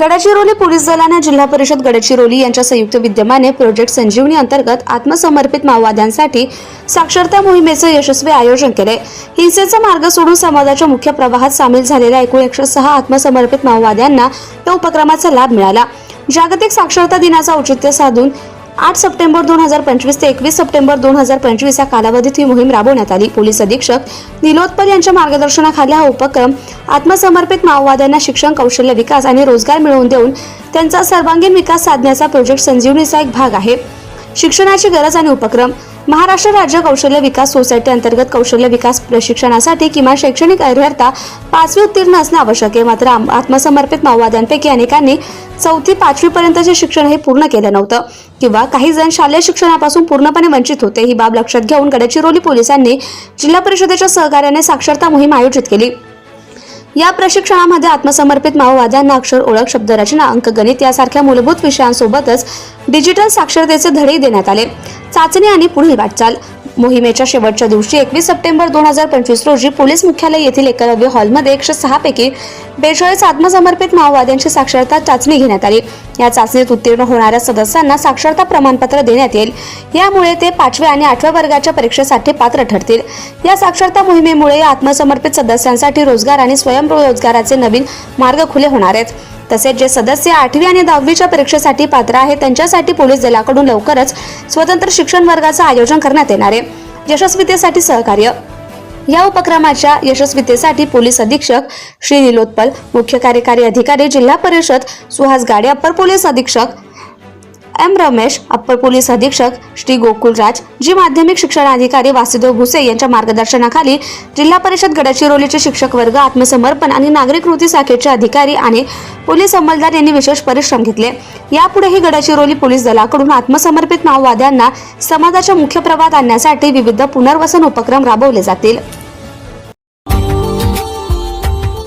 Gadchiroli police दलाने जिल्हा परिषद गडचिरोली यांच्या संयुक्त विद्यमाने प्रोजेक्ट संजीवनी अंतर्गत आत्मसमर्पित माओवाद्यांसाठी साक्षरता मोहिमेचे यशस्वी आयोजन केले हिंसेचा मार्ग सोडून समाजाच्या मुख्य प्रवाहात सामील झालेल्या एकूण एकशे सहा आत्मसमर्पित माओवाद्यांना या उपक्रमाचा लाभ मिळाला. जागतिक साक्षरता दिनाचा औचित्य साधून आठ सप्टेंबर दोन हजार पंचवीस ते एकवीस सप्टेंबर दोन हजार पंचवीस या कालावधीत ही मोहीम राबवण्यात आली. पोलीस अधीक्षक निलोत्पल यांच्या मार्गदर्शनाखाली हा उपक्रम आत्मसमर्पित माओवाद्यांना शिक्षण कौशल्य विकास आणि रोजगार मिळवून देऊन त्यांचा सर्वांगीण विकास साधण्याचा प्रोजेक्ट संजीवनीचा एक भाग आहे. शिक्षणाची गरज आणि उपक्रम महाराष्ट्र राज्य कौशल्य विकास सोसायटी अंतर्गत कौशल्य विकास प्रशिक्षणासाठी किमान शैक्षणिक अर्हता पाचवी उत्तीर्ण असणे आवश्यक आहे. मात्र आत्मसमर्पित माओवाद्यांपैकी अनेकांनी चौथी पाचवी पर्यंतचे शिक्षण हे पूर्ण केलं नव्हतं. किंवा काही जण शालेय शिक्षणापासून पूर्णपणे वंचित होते. ही बाब लक्षात घेऊन गडचिरोली पोलिसांनी जिल्हा परिषदेच्या सहकार्याने साक्षरता मोहीम आयोजित केली. या प्रशिक्षणामध्ये आत्मसमर्पित माओवाद्यांना अक्षर ओळख शब्दरचना अंकगणित यासारख्या मूलभूत विषयांसोबतच डिजिटल साक्षरतेचे धडे देण्यात आले. चाचणी आणि पुढील वाटचाल. मोहिमेच्या शेवटच्या दिवशी एकवीस सप्टेंबर दोन हजार पंचवीस रोजी पोलीस मुख्यालय येथील एकलव्य हॉलमध्ये एकशे सहा पैकी बेचाळीस आत्मसमर्पित माओवाद्यांची साक्षरता चाचणी घेण्यात आली. या चाचणीत उत्तीर्ण होणाऱ्या सदस्यांना साक्षरता प्रमाणपत्र देण्यात येईल. यामुळे ते पाचव्या आणि आठव्या वर्गाच्या परीक्षेसाठी पात्र ठरतील. या साक्षरता मोहिमेमुळे आत्मसमर्पित सदस्यांसाठी रोजगार आणि स्वयंरोजगाराचे नवीन मार्ग खुले होणार आहेत. तसेच जे सदस्य आठवी आणि दहावीच्या परीक्षेसाठी पात्र आहेत त्यांच्यासाठी पोलीस दलाकडून लवकरच स्वतंत्र शिक्षण वर्गाचं आयोजन करण्यात येणार आहे. यशस्वीतेसाठी सहकार्य. या उपक्रमाच्या यशस्वीतेसाठी पोलीस अधीक्षक श्री निलोत्पल मुख्य कार्यकारी अधिकारी जिल्हा परिषद सुहास गाडे अप्पर पोलीस अधीक्षक एम रमेश अप्पर पोलीस अधीक्षक श्री गोकुलराज जी माध्यमिक शिक्षणाधिकारी वासुदेव भुसे यांच्या मार्गदर्शनाखाली जिल्हा परिषद गडचिरोलीचे शिक्षक वर्ग आत्मसमर्पण आणि नागरिक कृती शाखेचे अधिकारी आणि पोलीस अंमलदार यांनी विशेष परिश्रम घेतले. यापुढेही गडचिरोली पोलीस दलाकडून आत्मसमर्पित माओवाद्यांना समाजाच्या मुख्य प्रवाहात आणण्यासाठी विविध पुनर्वसन उपक्रम राबवले जातील.